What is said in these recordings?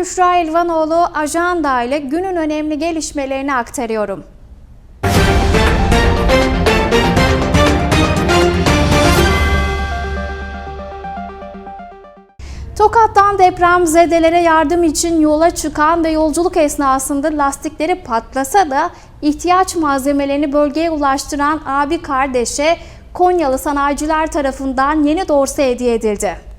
Büşra Elvanoğlu, Ajanda ile günün önemli gelişmelerini aktarıyorum. Tokat'tan depremzedelere yardım için yola çıkan ve yolculuk esnasında lastikleri patlasa da ihtiyaç malzemelerini bölgeye ulaştıran abi kardeşe Konyalı sanayiciler tarafından yeni dorse hediye edildi.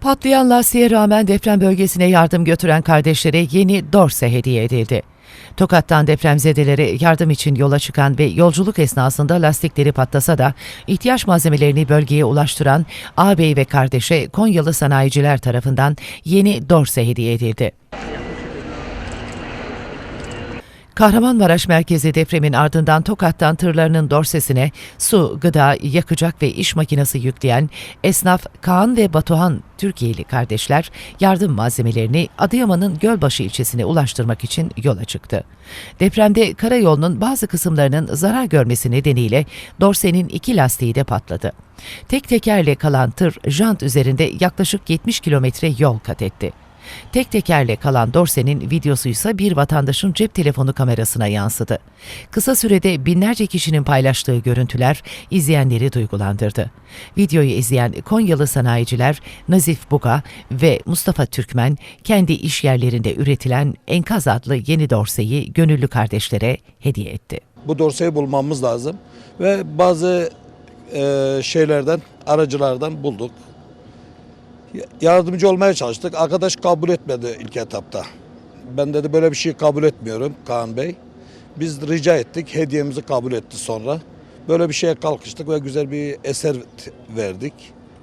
Patlayan lastiğe rağmen deprem bölgesine yardım götüren kardeşlere yeni dorse hediye edildi. Tokat'tan depremzedelere yardım için yola çıkan ve yolculuk esnasında lastikleri patlasa da ihtiyaç malzemelerini bölgeye ulaştıran ağabey ve kardeşe Konyalı sanayiciler tarafından yeni dorse hediye edildi. Kahramanmaraş merkezi depremin ardından Tokat'tan tırlarının dorsesine su, gıda, yakacak ve iş makinesi yükleyen esnaf Kaan ve Batuhan Türkiye'li kardeşler yardım malzemelerini Adıyaman'ın Gölbaşı ilçesine ulaştırmak için yola çıktı. Depremde karayolunun bazı kısımlarının zarar görmesi nedeniyle dorsenin iki lastiği de patladı. Tek tekerle kalan tır jant üzerinde yaklaşık 70 kilometre yol kat etti. Tek tekerle kalan dorsenin videosuysa bir vatandaşın cep telefonu kamerasına yansıdı. Kısa sürede binlerce kişinin paylaştığı görüntüler izleyenleri duygulandırdı. Videoyu izleyen Konyalı sanayiciler Nazif Buga ve Mustafa Türkmen kendi iş yerlerinde üretilen Enkaz adlı yeni dorseyi gönüllü kardeşlere hediye etti. Bu dorseyi bulmamız lazım ve bazı e, şeylerden, aracılardan bulduk. Yardımcı olmaya çalıştık. Arkadaş kabul etmedi ilk etapta. Ben dedi böyle bir şey kabul etmiyorum Kaan Bey. Biz rica ettik, hediyemizi kabul etti sonra. Böyle bir şeye kalkıştık ve güzel bir eser verdik.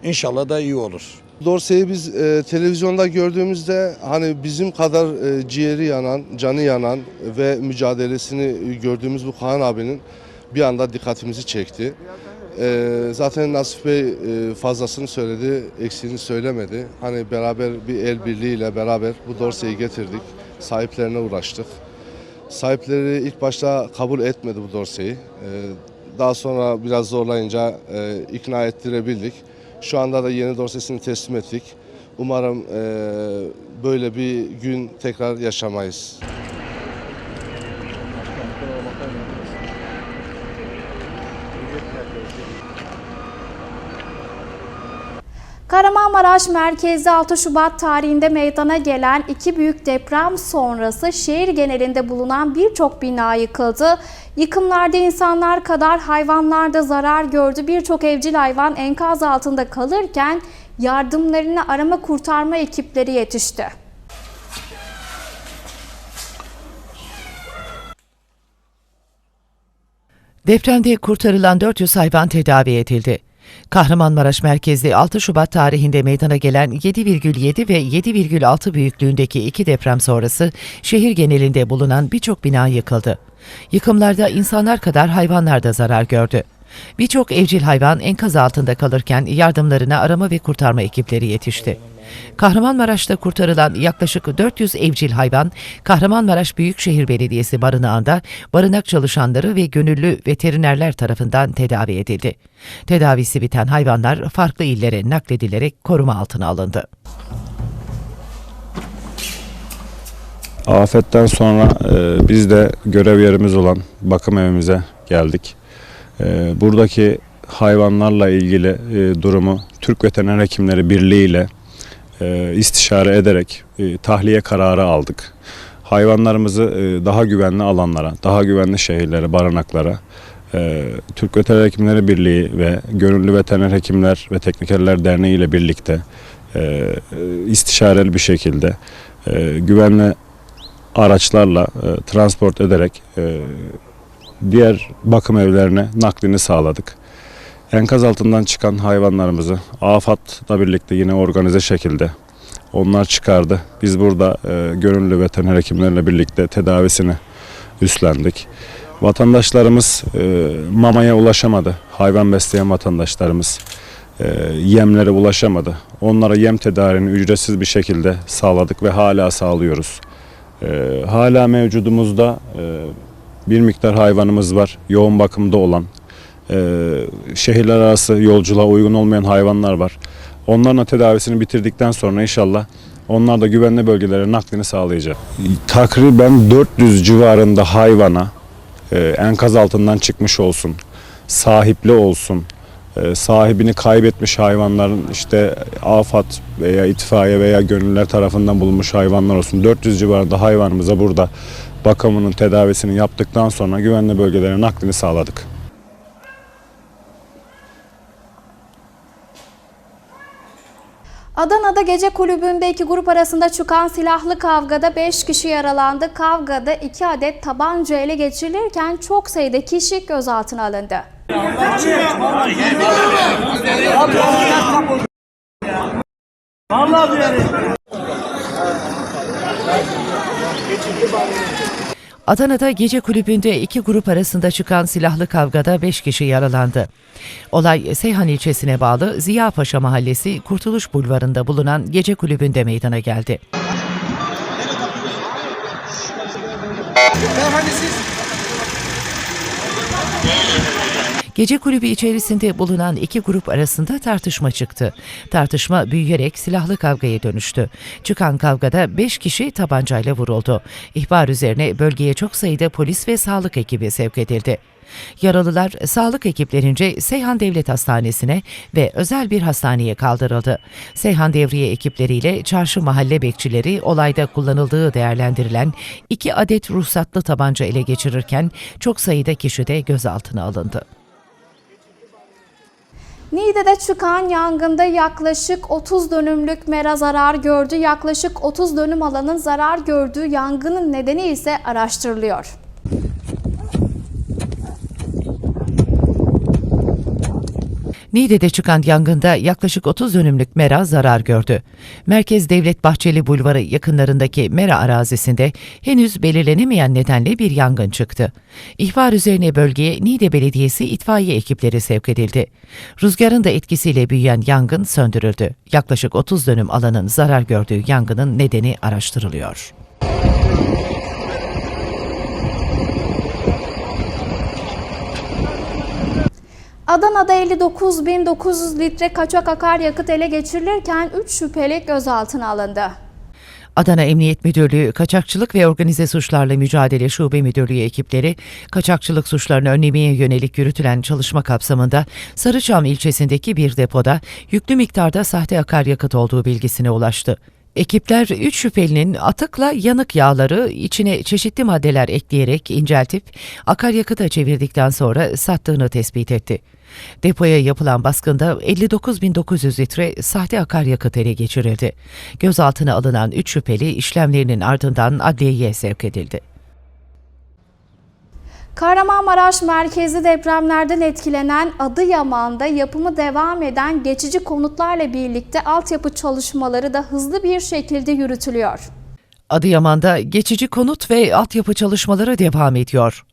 İnşallah da iyi olur. Dorsey'i biz e, televizyonda gördüğümüzde hani bizim kadar e, ciğeri yanan, canı yanan ve mücadelesini gördüğümüz bu Kaan abinin bir anda dikkatimizi çekti. E, zaten Nasip Bey e, fazlasını söyledi, eksiğini söylemedi. Hani beraber bir el birliğiyle beraber bu Dorsey'i getirdik, sahiplerine uğraştık. Sahipleri ilk başta kabul etmedi bu Dorsey'i. E, daha sonra biraz zorlayınca e, ikna ettirebildik. Şu anda da yeni dosyasını teslim ettik. Umarım e, böyle bir gün tekrar yaşamayız. Kahramanmaraş merkezli 6 Şubat tarihinde meydana gelen iki büyük deprem sonrası şehir genelinde bulunan birçok bina yıkıldı. Yıkımlarda insanlar kadar hayvanlar da zarar gördü. Birçok evcil hayvan enkaz altında kalırken yardımlarını arama kurtarma ekipleri yetişti. Depremde kurtarılan 400 hayvan tedavi edildi. Kahramanmaraş merkezli 6 Şubat tarihinde meydana gelen 7,7 ve 7,6 büyüklüğündeki iki deprem sonrası şehir genelinde bulunan birçok bina yıkıldı. Yıkımlarda insanlar kadar hayvanlar da zarar gördü. Birçok evcil hayvan enkaz altında kalırken yardımlarına arama ve kurtarma ekipleri yetişti. Kahramanmaraş'ta kurtarılan yaklaşık 400 evcil hayvan, Kahramanmaraş Büyükşehir Belediyesi barınağında barınak çalışanları ve gönüllü veterinerler tarafından tedavi edildi. Tedavisi biten hayvanlar farklı illere nakledilerek koruma altına alındı. Afetten sonra e, biz de görev yerimiz olan bakım evimize geldik. E, buradaki hayvanlarla ilgili e, durumu Türk Veteriner Hekimleri Birliği ile e, istişare ederek e, tahliye kararı aldık. Hayvanlarımızı daha güvenli alanlara, daha güvenli şehirlere, barınaklara e, Türk Veteriner Hekimleri Birliği ve Gönüllü Veteriner Hekimler ve Teknikerler Derneği ile birlikte istişareli bir şekilde güvenli araçlarla transport ederek diğer bakım evlerine naklini sağladık. Enkaz altından çıkan hayvanlarımızı AFAD'la birlikte yine organize şekilde onlar çıkardı. Biz burada e, gönüllü veteriner hekimlerle birlikte tedavisini üstlendik. Vatandaşlarımız e, mamaya ulaşamadı. Hayvan besleyen vatandaşlarımız e, yemlere ulaşamadı. Onlara yem tedarini ücretsiz bir şekilde sağladık ve hala sağlıyoruz. E, hala mevcudumuzda e, bir miktar hayvanımız var. Yoğun bakımda olan, e, şehirler arası yolculuğa uygun olmayan hayvanlar var. Onların da tedavisini bitirdikten sonra inşallah Onlar da güvenli bölgelere naklini sağlayacak. Takriben 400 civarında hayvana e, enkaz altından çıkmış olsun, sahipli olsun, e, sahibini kaybetmiş hayvanların işte afat veya itfaiye veya gönüller tarafından bulunmuş hayvanlar olsun. 400 civarında hayvanımıza burada bakımının tedavisini yaptıktan sonra güvenli bölgelere naklini sağladık. Adana'da gece kulübünde iki grup arasında çıkan silahlı kavgada 5 kişi yaralandı. Kavgada 2 adet tabanca ele geçirilirken çok sayıda kişi gözaltına alındı. Adana'da gece kulübünde iki grup arasında çıkan silahlı kavgada 5 kişi yaralandı. Olay Seyhan ilçesine bağlı Ziyapaşa Mahallesi Kurtuluş Bulvarı'nda bulunan gece kulübünde meydana geldi. Gece kulübü içerisinde bulunan iki grup arasında tartışma çıktı. Tartışma büyüyerek silahlı kavgaya dönüştü. Çıkan kavgada 5 kişi tabancayla vuruldu. İhbar üzerine bölgeye çok sayıda polis ve sağlık ekibi sevk edildi. Yaralılar sağlık ekiplerince Seyhan Devlet Hastanesi'ne ve özel bir hastaneye kaldırıldı. Seyhan Devriye ekipleriyle çarşı mahalle bekçileri olayda kullanıldığı değerlendirilen iki adet ruhsatlı tabanca ele geçirirken çok sayıda kişi de gözaltına alındı. Niğde'de çıkan yangında yaklaşık 30 dönümlük mera zarar gördü. Yaklaşık 30 dönüm alanın zarar gördüğü yangının nedeni ise araştırılıyor. Niğde'de çıkan yangında yaklaşık 30 dönümlük mera zarar gördü. Merkez Devlet Bahçeli Bulvarı yakınlarındaki mera arazisinde henüz belirlenemeyen nedenle bir yangın çıktı. İhbar üzerine bölgeye Niğde Belediyesi itfaiye ekipleri sevk edildi. Rüzgarın da etkisiyle büyüyen yangın söndürüldü. Yaklaşık 30 dönüm alanın zarar gördüğü yangının nedeni araştırılıyor. Adana'da 59.900 litre kaçak akaryakıt ele geçirilirken 3 şüpheli gözaltına alındı. Adana Emniyet Müdürlüğü Kaçakçılık ve Organize Suçlarla Mücadele Şube Müdürlüğü ekipleri kaçakçılık suçlarını önlemeye yönelik yürütülen çalışma kapsamında Sarıçam ilçesindeki bir depoda yüklü miktarda sahte akaryakıt olduğu bilgisine ulaştı. Ekipler 3 şüphelinin atıkla yanık yağları içine çeşitli maddeler ekleyerek inceltip akaryakıta çevirdikten sonra sattığını tespit etti. Depoya yapılan baskında 59.900 litre sahte akaryakıt ele geçirildi. Gözaltına alınan 3 şüpheli işlemlerinin ardından adliyeye sevk edildi. Kahramanmaraş merkezi depremlerden etkilenen Adıyaman'da yapımı devam eden geçici konutlarla birlikte altyapı çalışmaları da hızlı bir şekilde yürütülüyor. Adıyaman'da geçici konut ve altyapı çalışmaları devam ediyor.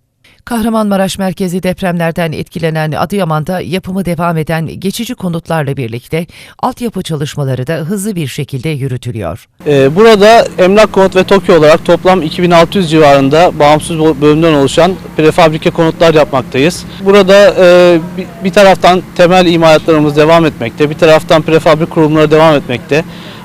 Kahramanmaraş merkezi depremlerden etkilenen Adıyaman'da yapımı devam eden geçici konutlarla birlikte altyapı çalışmaları da hızlı bir şekilde yürütülüyor. Ee, Burada Emlak Konut ve Tokyo olarak toplam 2600 civarında bağımsız bölümden oluşan prefabrike konutlar yapmaktayız. Burada e, bir- taraftan temel imalatlarımız devam etmekte, bir taraftan prefabrik kurumları devam etmekte.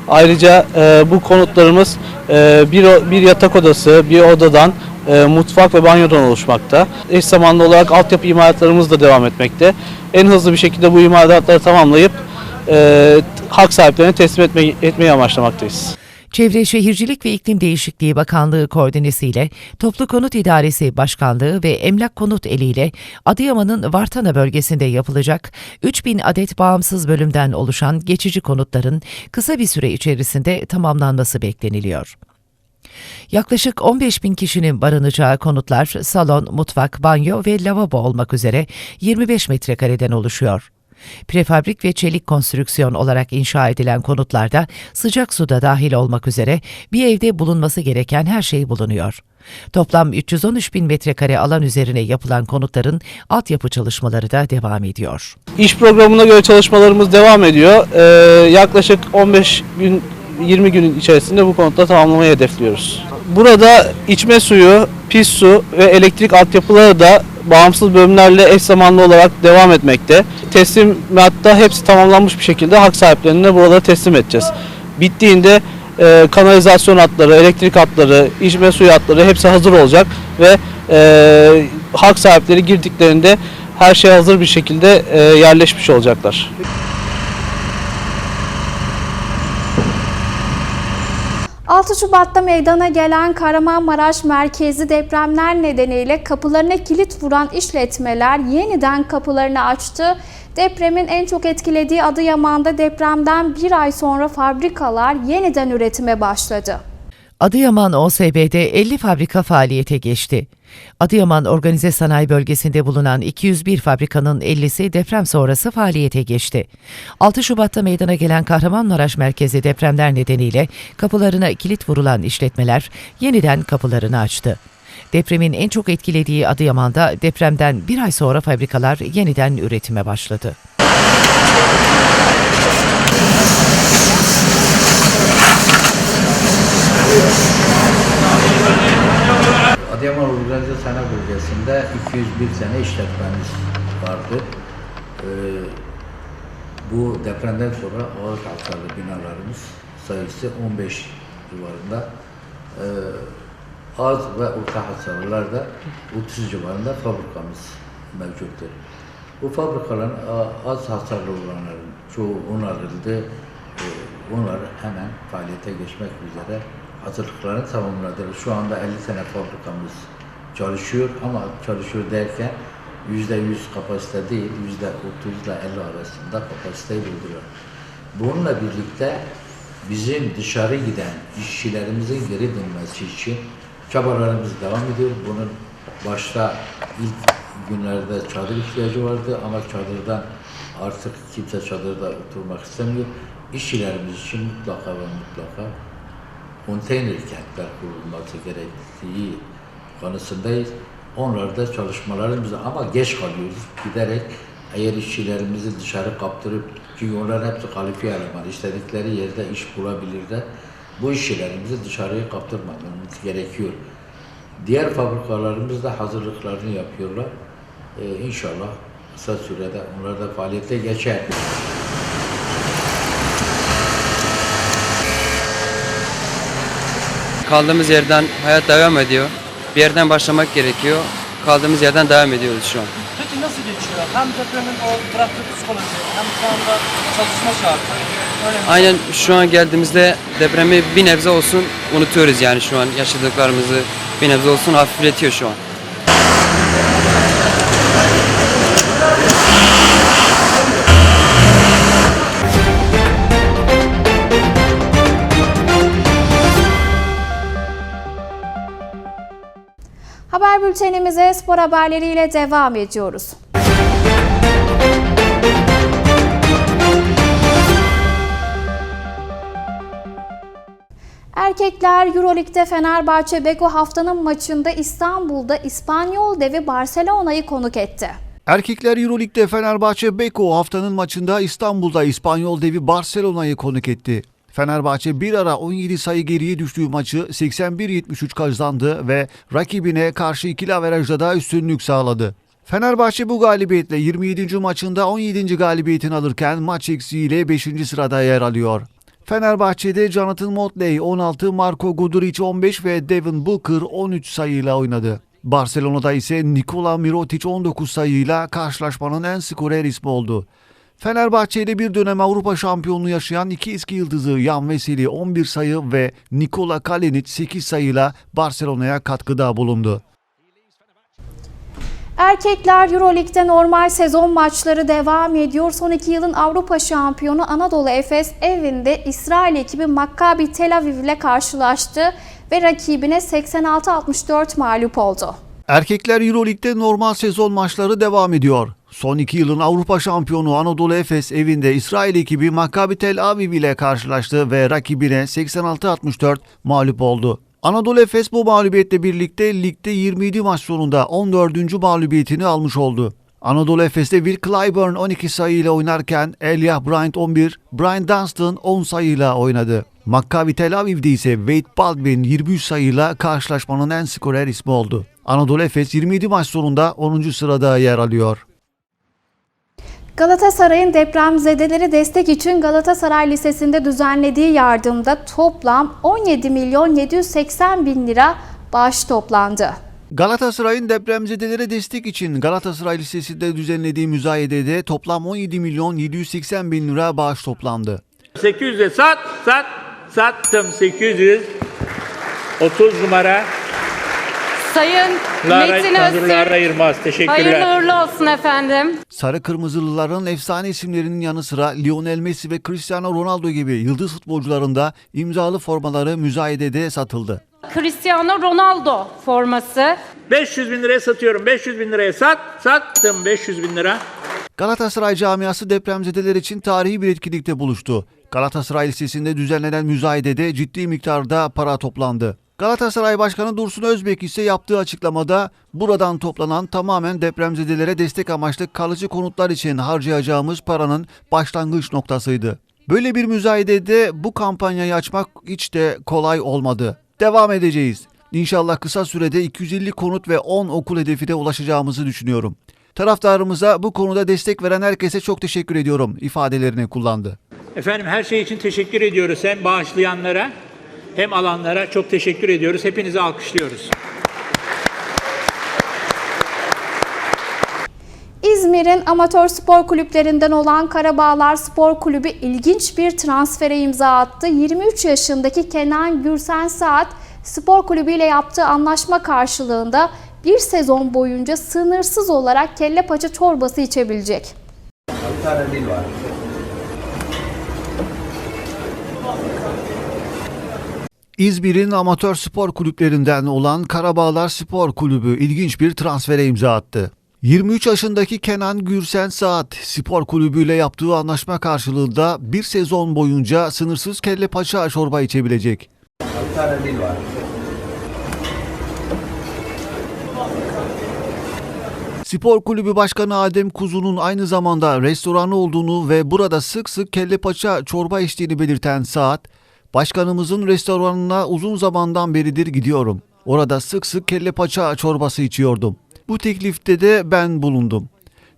Ayrıca e, bu konutlarımız e, bir, bir yatak odası, bir odadan, e, mutfak ve banyodan oluşmakta. Eş zamanlı olarak altyapı imalatlarımız da devam etmekte. En hızlı bir şekilde bu imalatları tamamlayıp e, hak sahiplerine teslim etme, etmeyi amaçlamaktayız. Çevre Şehircilik ve İklim Değişikliği Bakanlığı koordinesiyle Toplu Konut İdaresi Başkanlığı ve Emlak Konut Eli ile Adıyaman'ın Vartana bölgesinde yapılacak 3000 adet bağımsız bölümden oluşan geçici konutların kısa bir süre içerisinde tamamlanması bekleniliyor. Yaklaşık 15 bin kişinin barınacağı konutlar salon, mutfak, banyo ve lavabo olmak üzere 25 metrekareden oluşuyor. Prefabrik ve çelik konstrüksiyon olarak inşa edilen konutlarda sıcak suda dahil olmak üzere bir evde bulunması gereken her şey bulunuyor. Toplam 313 bin metrekare alan üzerine yapılan konutların altyapı çalışmaları da devam ediyor. İş programına göre çalışmalarımız devam ediyor. Ee, yaklaşık 15 gün 20 gün içerisinde bu konutları tamamlamayı hedefliyoruz. Burada içme suyu, pis su ve elektrik altyapıları da bağımsız bölümlerle eş zamanlı olarak devam etmekte. Teslimatta hepsi tamamlanmış bir şekilde hak sahiplerine buraları teslim edeceğiz. Bittiğinde e, kanalizasyon hatları, elektrik hatları, içme suyu hatları hepsi hazır olacak ve e, hak sahipleri girdiklerinde her şey hazır bir şekilde e, yerleşmiş olacaklar. ...6 Şubat'ta meydana gelen Kahramanmaraş merkezi depremler nedeniyle kapılarına kilit vuran işletmeler yeniden kapılarını açtı. Depremin en çok etkilediği Adıyaman'da depremden bir ay sonra fabrikalar yeniden üretime başladı. Adıyaman OSB'de 50 fabrika faaliyete geçti. Adıyaman Organize Sanayi Bölgesi'nde bulunan 201 fabrikanın 50'si deprem sonrası faaliyete geçti. 6 Şubat'ta meydana gelen Kahramanmaraş merkezi depremler nedeniyle kapılarına kilit vurulan işletmeler yeniden kapılarını açtı. Depremin en çok etkilediği Adıyaman'da depremden bir ay sonra fabrikalar yeniden üretime başladı. Adıyaman Organize Sanayi Bölgesi'nde 201 sene işletmemiz vardı. Ee, bu depremden sonra ağır hasarlı binalarımız sayısı 15 civarında. Ee, az ve orta hasarlılarda 30 civarında fabrikamız mevcuttur. Bu fabrikaların az hasarlı olanların çoğu onarıldı. Ee, Onlar hemen faaliyete geçmek üzere hazırlıklarını tamamladılar. Şu anda 50 tane fabrikamız çalışıyor ama çalışıyor derken yüzde yüz kapasite değil, yüzde 30 ile 50 arasında kapasiteyi bulduruyor. Bununla birlikte bizim dışarı giden işçilerimizin geri dönmesi için çabalarımız devam ediyor. Bunun başta ilk günlerde çadır ihtiyacı vardı ama çadırdan artık kimse çadırda oturmak istemiyor. İşçilerimiz için mutlaka ve mutlaka konteyner kentler kurulması gerektiği konusundayız. Onlarda çalışmalarımız ama geç kalıyoruz giderek eğer işçilerimizi dışarı kaptırıp çünkü onlar hepsi kalifiye eleman istedikleri yerde iş bulabilirler. Bu işçilerimizi dışarıya kaptırmamamız gerekiyor. Diğer fabrikalarımız da hazırlıklarını yapıyorlar. Ee, inşallah kısa sürede onlar da faaliyete geçer. Kaldığımız yerden hayat devam ediyor. Bir yerden başlamak gerekiyor. Kaldığımız yerden devam ediyoruz şu an. Peki nasıl geçiyor? Hem depremin o bıraktığı psikoloji hem şu anda çalışma şartı. Öyle Aynen şu an geldiğimizde depremi bir nebze olsun unutuyoruz yani şu an yaşadıklarımızı bir nebze olsun hafifletiyor şu an. Bültenimize spor haberleriyle devam ediyoruz. Erkekler Euroleague'de Fenerbahçe Beko haftanın maçında İstanbul'da İspanyol devi Barcelona'yı konuk etti. Erkekler Euroleague'de Fenerbahçe Beko haftanın maçında İstanbul'da İspanyol devi Barcelona'yı konuk etti. Fenerbahçe bir ara 17 sayı geriye düştüğü maçı 81-73 kazandı ve rakibine karşı ikili averajda da üstünlük sağladı. Fenerbahçe bu galibiyetle 27. maçında 17. galibiyetini alırken maç eksiğiyle 5. sırada yer alıyor. Fenerbahçe'de Jonathan Motley 16, Marco Guduric 15 ve Devin Booker 13 sayıyla oynadı. Barcelona'da ise Nikola Mirotic 19 sayıyla karşılaşmanın en skorer ismi oldu. Fenerbahçe'de bir dönem Avrupa şampiyonluğu yaşayan iki eski yıldızı Yan Veseli 11 sayı ve Nikola Kalinic 8 sayıyla Barcelona'ya katkıda bulundu. Erkekler Euroleague'de normal sezon maçları devam ediyor. Son iki yılın Avrupa şampiyonu Anadolu Efes evinde İsrail ekibi Maccabi Tel Aviv ile karşılaştı ve rakibine 86-64 mağlup oldu. Erkekler Euroleague'de normal sezon maçları devam ediyor. Son iki yılın Avrupa şampiyonu Anadolu Efes evinde İsrail ekibi Maccabi Tel Aviv ile karşılaştı ve rakibine 86-64 mağlup oldu. Anadolu Efes bu mağlubiyetle birlikte ligde 27 maç sonunda 14. mağlubiyetini almış oldu. Anadolu Efes'te Will Clyburn 12 sayıyla oynarken Elijah Bryant 11, Brian Dunstan 10 sayıyla oynadı. Maccabi Tel Aviv'de ise Wade Baldwin 23 sayıyla karşılaşmanın en skorer ismi oldu. Anadolu Efes 27 maç sonunda 10. sırada yer alıyor. Galatasaray'ın depremzedelere destek için Galatasaray Lisesi'nde düzenlediği yardımda toplam 17 milyon 780 bin lira bağış toplandı. Galatasaray'ın depremzedelere destek için Galatasaray Lisesi'nde düzenlediği müzayedede toplam 17 milyon 780 bin lira bağış toplandı. 800'e sat, sat, sattım 800. 30 numara Sayın Lara, Metin Lara Öztürk, Yılmaz. Teşekkürler. hayırlı uğurlu olsun efendim. Sarı Kırmızılıların efsane isimlerinin yanı sıra Lionel Messi ve Cristiano Ronaldo gibi yıldız futbolcuların da imzalı formaları müzayedede satıldı. Cristiano Ronaldo forması. 500 bin liraya satıyorum. 500 bin liraya sat, sattım 500 bin lira. Galatasaray camiası depremzedeler için tarihi bir etkinlikte buluştu. Galatasaray Lisesi'nde düzenlenen müzayedede ciddi miktarda para toplandı. Galatasaray Başkanı Dursun Özbek ise yaptığı açıklamada buradan toplanan tamamen depremzedelere destek amaçlı kalıcı konutlar için harcayacağımız paranın başlangıç noktasıydı. Böyle bir müzayedede bu kampanyayı açmak hiç de kolay olmadı. Devam edeceğiz. İnşallah kısa sürede 250 konut ve 10 okul hedefine ulaşacağımızı düşünüyorum. Taraftarımıza bu konuda destek veren herkese çok teşekkür ediyorum ifadelerini kullandı. Efendim her şey için teşekkür ediyoruz. Hem bağışlayanlara hem alanlara çok teşekkür ediyoruz. Hepinizi alkışlıyoruz. İzmir'in amatör spor kulüplerinden olan Karabağlar Spor Kulübü ilginç bir transfere imza attı. 23 yaşındaki Kenan Gürsen Saat spor kulübü ile yaptığı anlaşma karşılığında bir sezon boyunca sınırsız olarak kelle paça çorbası içebilecek. İzmir'in amatör spor kulüplerinden olan Karabağlar Spor Kulübü ilginç bir transfere imza attı. 23 yaşındaki Kenan Gürsen Saat spor kulübüyle yaptığı anlaşma karşılığında bir sezon boyunca sınırsız kelle paça çorba içebilecek. Spor Kulübü Başkanı Adem Kuzu'nun aynı zamanda restoranı olduğunu ve burada sık sık kelle paça çorba içtiğini belirten Saat, Başkanımızın restoranına uzun zamandan beridir gidiyorum. Orada sık sık kelle paça çorbası içiyordum. Bu teklifte de ben bulundum.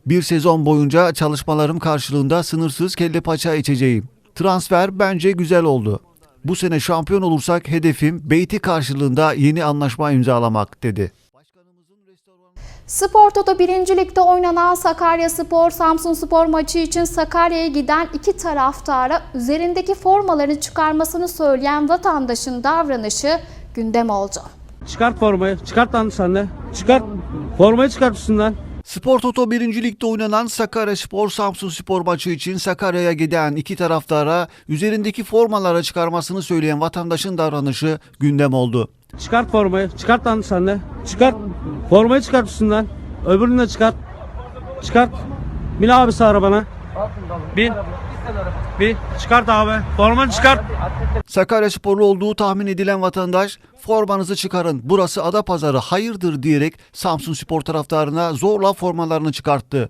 Bir sezon boyunca çalışmalarım karşılığında sınırsız kelle paça içeceğim. Transfer bence güzel oldu. Bu sene şampiyon olursak hedefim Beyti karşılığında yeni anlaşma imzalamak dedi. Spor Toto 1. Lig'de oynanan Sakarya Spor Samsun Spor maçı için Sakarya'ya giden iki taraftara üzerindeki formalarını çıkarmasını söyleyen vatandaşın davranışı gündem oldu. Çıkart formayı. Çıkart lan sen de. Çıkart. Formayı çıkart üstünden. Spor Toto 1. Lig'de oynanan Sakarya Spor Samsun Spor maçı için Sakarya'ya giden iki taraftara üzerindeki formaları çıkarmasını söyleyen vatandaşın davranışı gündem oldu. Çıkart formayı. Çıkart lan sen de. Çıkart. Formayı çıkart üstünden. Öbürünü de çıkart. Çıkart. Bin abisi arabana. Bin. Bir. Çıkart abi. Formanı çıkart. Sakarya sporlu olduğu tahmin edilen vatandaş formanızı çıkarın burası Adapazarı hayırdır diyerek Samsun Spor taraftarına zorla formalarını çıkarttı.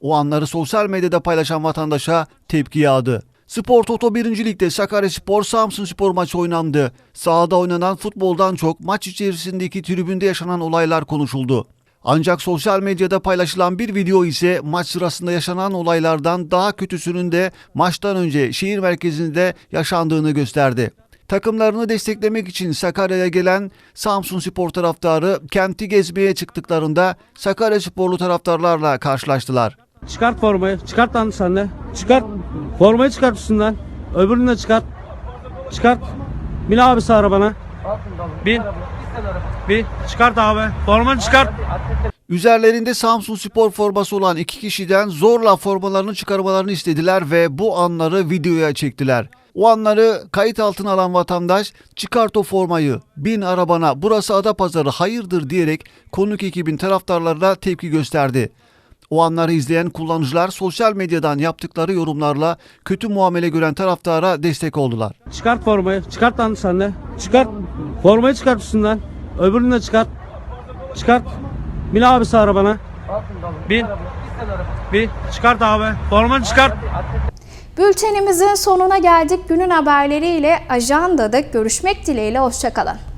O anları sosyal medyada paylaşan vatandaşa tepki yağdı. Spor Toto 1. Lig'de Sakarya Spor Samsun Spor maçı oynandı. Sahada oynanan futboldan çok maç içerisindeki tribünde yaşanan olaylar konuşuldu. Ancak sosyal medyada paylaşılan bir video ise maç sırasında yaşanan olaylardan daha kötüsünün de maçtan önce şehir merkezinde yaşandığını gösterdi. Takımlarını desteklemek için Sakarya'ya gelen Samsun Spor taraftarı kenti gezmeye çıktıklarında Sakarya Sporlu taraftarlarla karşılaştılar. Çıkart formayı. Çıkart lan sen de. Çıkart. Formayı çıkart üstünden. Öbürünü de çıkart. Çıkart. Bin abisi arabana. Bin. Bir. Çıkart abi. Formanı çıkart. Üzerlerinde Samsun Spor forması olan iki kişiden zorla formalarını çıkarmalarını istediler ve bu anları videoya çektiler. O anları kayıt altına alan vatandaş çıkart o formayı, bin arabana burası Adapazarı hayırdır diyerek konuk ekibin taraftarlarına tepki gösterdi. O anları izleyen kullanıcılar sosyal medyadan yaptıkları yorumlarla kötü muamele gören taraftara destek oldular. Çıkart formayı. Çıkart lan sen de. Çıkart. Formayı çıkart üstünden. Öbürünü de çıkart. Çıkart. Bin abisi arabana. Bin. Bir. Çıkart abi. Formanı çıkart. Bültenimizin sonuna geldik. Günün haberleriyle ajandada görüşmek dileğiyle. Hoşçakalın.